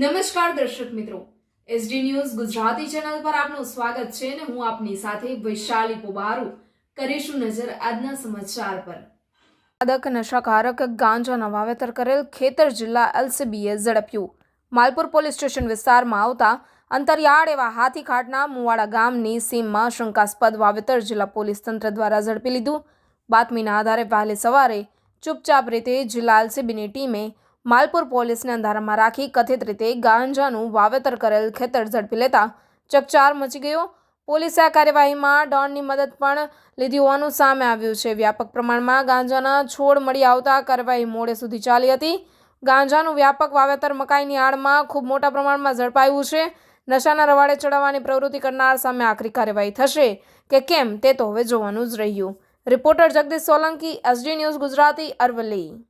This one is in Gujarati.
નમસ્કાર દર્શક મિત્રો. એસડી ન્યૂઝ ગુજરાતી ચેનલ પર આપનું સ્વાગત છે અને હું આપની સાથે વૈશાલી પોબારુ કરીશું નજર આજના સમાચાર પર. માદક નશાકારક ગાંજાના વાવેતર કરેલ ખેતર જિલ્લા એલસીબીએ ઝડપ્યું. માલપુર પોલીસ સ્ટેશન વિસ્તારમાં આવતા અંતરિયાળ એવા હાથીઘાટના મુવાડા ગામની સીમમાં શંકાસ્પદ વાવેતર જિલ્લા પોલીસ તંત્ર દ્વારા ઝડપી લીધું. બાતમીના આધારે વહેલી સવારે ચૂપચાપ રીતે જિલ્લા એલસીબીની ટીમે માલપુર પોલીસને અંધારામાં રાખી કથિત રીતે ગાંજાનું વાવેતર કરેલ ખેતર ઝડપી લેતા ચકચાર મચી ગયો. પોલીસે આ કાર્યવાહીમાં ડોનની મદદ પણ લીધી હોવાનું સામે આવ્યું છે. વ્યાપક પ્રમાણમાં ગાંજાના છોડ મળી આવતા કાર્યવાહી મોડે સુધી ચાલી હતી. ગાંજાનું વ્યાપક વાવેતર મકાઈની આડમાં ખૂબ મોટા પ્રમાણમાં ઝડપાયું છે. નશાના રવાડે ચડાવવાની પ્રવૃત્તિ કરનાર સામે આખરી કાર્યવાહી થશે કે કેમ તે તો હવે જોવાનું જ રહ્યું. Reporter Jagdish Solanki, SD news Gujarati, Aravalli.